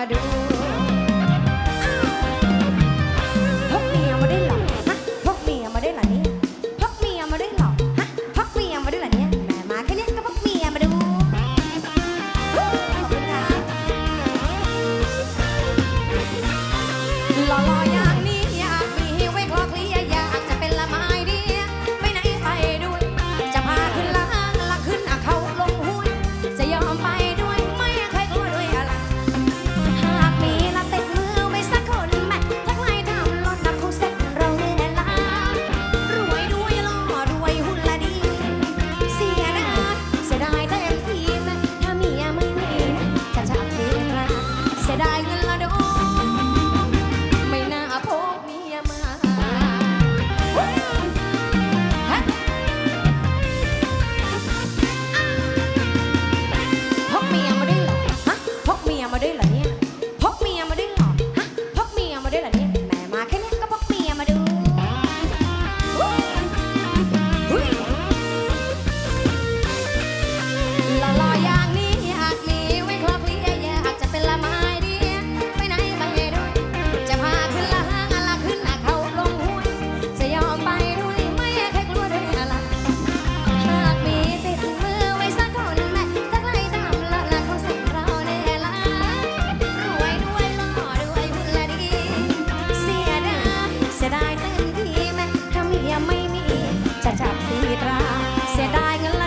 มาดูพกเมียมาได้หรอฮะพกเมียมาได้หรอนี่พกเมียมาได้หรอฮะพกเมียมาได้หรอเนี่ยแหมมาแค่เนี้ยก็พกเมียมาดูขอบคุณค่ะรอรอย จะจับดีตรา เสียดายเงิน